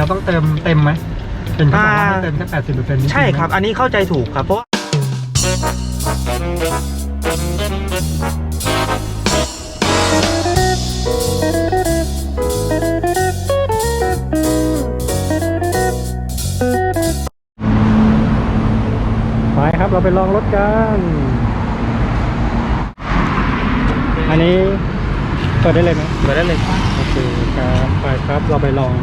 เราต้องเติมเต็มไหมเป็นเขาบอกว่าอ่าให้เติมแค่แปดสิบเปอร์เซ็นต์ใช่ครับ อันนี้เข้าใจถูกครับเพราะว่าไปครับเราไปลองรถกัน อันนี้เปิดได้เลยไหมเปิดได้เลยโอเคครับไปครับเราไปลอง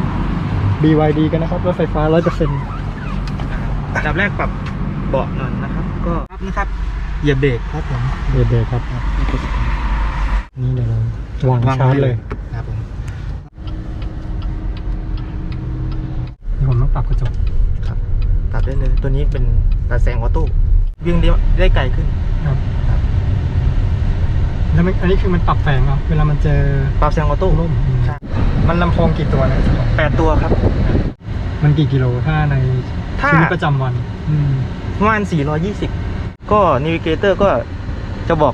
BYD กันนะครับ รถไฟฟ้า 100%อันดับแรกปรับเบาะหน่อยนะครับ ก็ครับนะครับเหยียบเบรกครับผมเดย์ครับ นี่เดี๋ยวเราวางชาร์จเลยครับผมเดี๋ยวผมต้องปรับกระจกครับปรับได้เลย ตัวนี้เป็นตาแสงออโต้วิ่งได้ได้ไกลขึ้นครับครับแล้วมันอันนี้คือมันปรับแสงเหรอเวลามันเจอปรับแสงออโต้ร่มใช่ มันลำโพงกี่ตัวนะแปดตัวครับ มันกี่กิโลถ้าในถ้า ชีวิตประจำวัน อืมประมาณ420 ก็นิวิเกเตอร์ก็จะบอก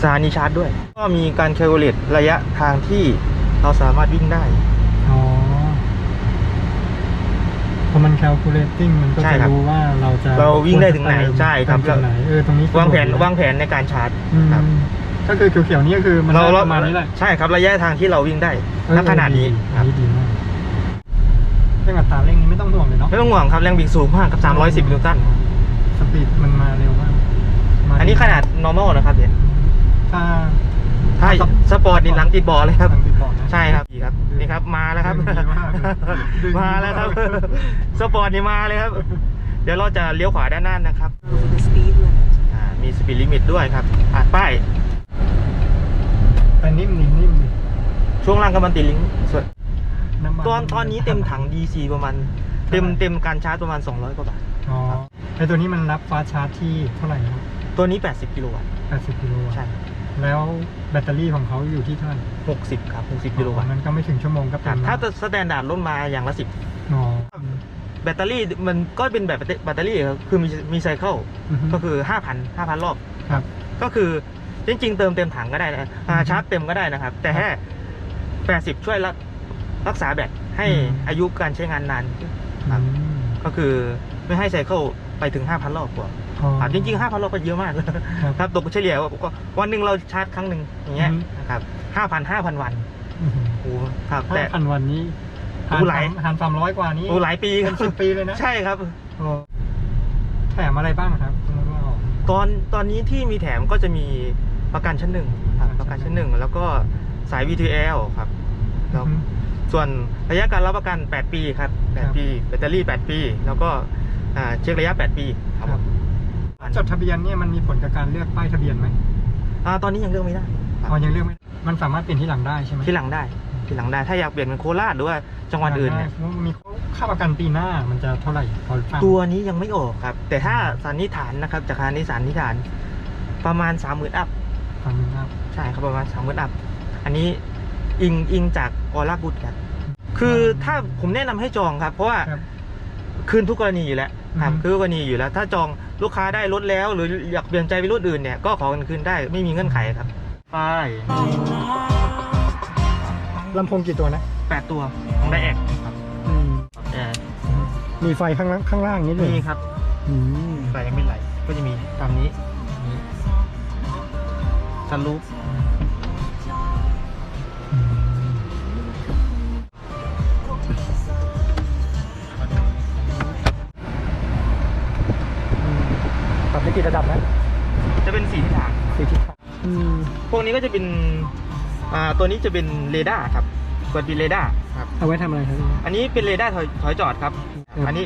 สถานีชาร์จด้วย ก็มีการแคลคูลเลตระยะทางที่เราสามารถวิ่งได้ อ๋อพอมัน calculating มันก็ใช่จะครับรู้ว่าเราจะเราวิ่งได้ถึงไหนวจะเติมใช่ครับเติมจุดไหนเออตรงนี้วางแผนสะดกดีวางแผนในการชาร์จอืมครับ ก็คือเขียวๆนี่ก็คือมันเราได้เราประมาณนี้แหละใช่ครับระยะทางที่เราวิ่งได้เออณขนาดนี้ดีครับอันนี้ดีมากเรื่องอัตราเร่งนี้ไม่ต้องห่วงเลยเนาะไม่ต้องห่วงครับแรงบิดสูงมากกับ 310นิวตันสปีดมันมาเร็วมากมาอันนี้ขนาด normal นะครับเนี่ยถ้าถ้าถ้าสปอร์ตนี่หลังติดบอลเลยครับทางติดบอกนะใช่ครับดีครับนี่ครับมาแล้วครับดึงดีมากเลยดึงดีมาแล้วครับมากเลยสปอร์ตนี่มาเลยครับ เดี๋ยวเราจะเลี้ยวขวาด้านหน้านะครับ over the speed limit. อ่ามีสปีดลิมิตด้วยครับอ่าป้าย แต่นิ่มนี่นิ่มนี่ช่วงล่างก็มันติดลิงก์ส่วนน้ำมัตอนตอนนี้เต็มถัง DC ประมาณ เต็มเต็มการชาร์จประมาณ 200 กว่าบาท อ๋อไอตัวนี้มันรับฟ้าชาร์จที่เท่าไหร่ครับตัวนี้ 80 กิโลวัตต์ 80กิโลวัตต์ใช่ แล้วแบตเตอรี่ของเขาอยู่ที่เท่าไหร่60 ครับ 60 กิโลวัตต์มันก็ไม่ถึงชั่วโมงก็คเต็รับมถ้าแล้วสแตนดาร์ดลดมาอย่างละอ๋อ10แบตเตอรี่มันก็เป็นแบบแบตเตอรี่ครับคือมีมีไซเคิลอือฮึก็คือ 5,000 5,000 รอบ ครับ ก็คือ จริงๆเติมเต็มถังก็ได้นะอ่าชาร์จเต็มก็ได้นะครับ แต่แค่80ช่วยรักรักษาแบตให้อืม อายุการใช้งานนานครับอืมก็คือไม่ให้ไซเคิลไปถึง 5,000 รอบกว่าอ๋อครับจริงๆ 5,000 รอบก็เยอะมากครับ ครับตกเฉลี่ยก็วันหนึ่งเราชาร์จครั้งหนึ่งอย่างเงี้ยอือฮึ นะครับ5,000 5,000 วันอื้อหือโอ้โหครับห้าแต่พันวันนี้โอ้หลายหันสามร้อยกว่านี้โอ้หลายปีคเป็รับนสิบปีเลยนะใช่ครับ โอ้แถมอะไรบ้างครับสมมติว่าออก ตอนตอนนี้ที่มีแถมก็จะมี ประกันชั้นหนึ่งครับประกันชั้นหนึ่งแล้วก็สาย VTL ครับแล้วอือฮึ ส่วนระยะการรับประกัน 8 ปีครับ ครับ 8 ปี แบตเตอรี่ 8 ปี แล้วก็อ่าเช็คระยะ 8 ปีครับครับจดทะเบียนเนี่ยมันมีผลกับการเลือกป้ายทะเบียนไหมอ่าตอนนี้ยังเลือกไม่ได้ครับอ๋อยังเลือกไม่ได้มันสามารถเปลี่ยนที่หลังได้ใช่ไหมที่หลังได้ที่หลังได้ถ้าอยากเปลี่ยนเป็นโคราชหรือว่าจังหวัดอื่นเนี่ย ได้มีค่าประกันปีหน้ามันจะเท่าไหร่พอทราบตัวนี้ยังไม่ออกครับ แต่ถ้าสันนิษฐานนะครับจากการนิสันนิษฐานประมาณ 30,000อัพฟังหนึ่ง ครับใช่ครับประมาณ30,000อัพอันนี้อิงอิงจากออร่ากุดครับคือถ้าผมแนะนำให้จองครับ เพราะว่าครับคืนทุกกรณีอยู่แล้วครับอือฮึคือทุกกรณีอยู่แล้ว ถ้าจองลูกค้าได้รถแล้ว หรืออยากเปลี่ยนใจไปรถอื่นเนี่ยก็ขอกันคืนได้ไม่มีเงื่อนไขครับป้ายลำโพงกี่ตัวนะแปดตัวของไดแอกครับอืมแอร์มีไฟข้างล่างข้างล่างนิดหนึงมีครับอืมไฟยังไม่ไหลก็จะมีตามนี้ นี้ซันรูฟอืมปรับได้กี่ระดับนะจะเป็นสีทิศทางสี่ทิศทางอืมพวกนี้ก็จะเป็นอ่าตัวนี้จะเป็นเรดาร์ครับเปิดเป็นเรดาร์ครับ เอาไว้ทำอะไรครับ อันนี้เป็นเรดาร์ถอยถอยจอดครับ ครับ อันนี้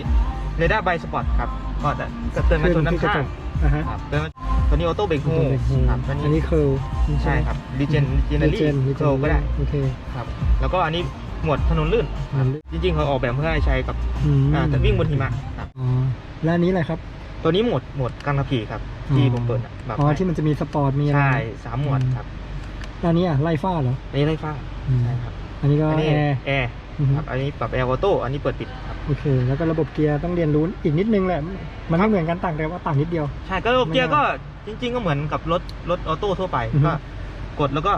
เรดาร์ไบสปอร์ตครับก็จะจะเตือนมาชนด้านข้างอ่าฮะ ครับเตือนมา ตัวนี้ออโต้เบรกโฮตัวเบรกโฮครับตัวอันนี้นี้เคิร์ลใช่ครับดิเจนดิเจนรีลี่เจนเคิลก็ได้โอเคครับแล้วก็อันนี้หมวดถนนลื่นมันจริงๆเขาออกแบบเพื่อให้ใช้กับอืมอ่าแต่วิ่งบนหิมะครับอ๋อแล้วอันนี้อะไรครับ ตัวนี้หมวดหมวดการขับขี่ครับที่ผมเปิดอะแบบอ๋อที่มันจะมีสปอร์ตมีอะไรใช่สามหมวดครับแล้วอันนี้อะไล่ฟ้าเหรออันนี้ไฟฟ้าอืมใช่ครับอันนี้ก็อันนี้แอร์แอร์อือฮึ ครับอันนี้ปรับแอร์ออโต้อันนี้เปิดปิดครับโอเค แล้วก็ระบบเกียร์ต้องเรียนรู้อีกนิดนึงแหละ มันไม่เหมือนกันต่างแต่ว่าต่างนิดเดียว ใช่ก็ระบบเกียร์ไม่ก็ยากจริง ๆ ก็เหมือนกับรถรถออโต้ทั่วไปอือฮึก็กดแล้วก็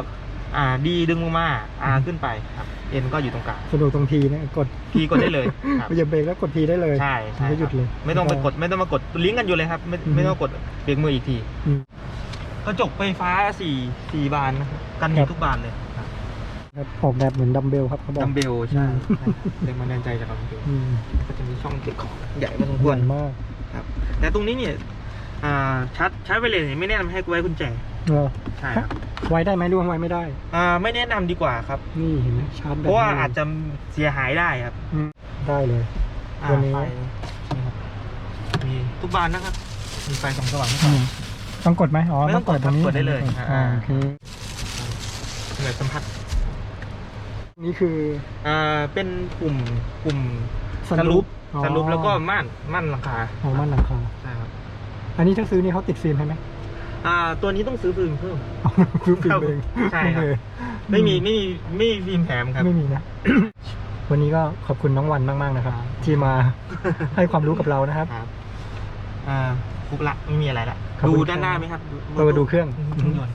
อ่าดีดึงลงมาอ่าขึ้นไปครับเอ็นก็อยู่ตรงกลางสะดวกตรงทีนะกดพีกดได้เลยครับเหยียบเบรกแล้วกดทีได้เลยใช่ใช่มันก็หยุดเลยครับไม่ต้องไปกดไม่ต้องมากดลิงก์กันอยู่เลยครับ ไม่อืมไม่ต้องกดเบรกมืออีกทีอืมกระจกไฟฟ้าสี่สี่บานนะครับกันคหิรันบทุกบานเลย ครับครับออกแบบเหมือนดัมเบลครับเขาบอกดัมเบลใช่อืมใช่ครับแรงบันดาลใจจากดัมเบลอืมก็จะมีช่องเก็บของใหญ่พอสมคใหวรญ่มากครับ แต่ตรงนี้เนี่ยอ่าชัดชาร์จไวเลสเนี่ยไม่แนะนำให้ไว้กุญแจเหรอใช่ครับไว้ได้ไหมหรือว่าไว้ไม่ได้อ่าไม่แนะนำดีกว่าครับ นี่เห็นไหมชาร์จแบบเพราะว่านี้อาจจะเสียหายได้ครับอืมได้เลยอ่าตัวนี้ไฟนี่ครับมีทุกบานนะครับ มีไฟส่องสว่างทุกอืบานมต้องกดไหมอ๋อไม่ต้องกดตรงนี้ครับกดได้เลยอ่าอ่าโอเคเหนือสัมผัส นี่คือ อ่าเป็นปุ่มปุ่มสสรุรุปปอ๋อสรุปแล้วก็ม่านม่านหลังคาอ๋อม่านหลังคา ใช่ครับอันนี้ถ้าซื้อนี่เขาติดฟิล์มให้ไหมอ่า ตัวนี้ต้องซื้อฟิล์มเพิ่ม อ๋อซื้อฟิล์มเองใช่ครับ โอเไม่มีไม่มีไม่มีฟิล์มแถมครับ ไม่มีนะ วันนี้ก็ขอบคุณน้องวันมาก ๆ นะครับครับที่มา ให้ความรู้กับเรานะครับ ครับ อ่าฟุกละไม่มีอะไรละขอบดูคุณด้านหน้าครับไหมครับ เรามาดูเครื่อง เครื่องยนต์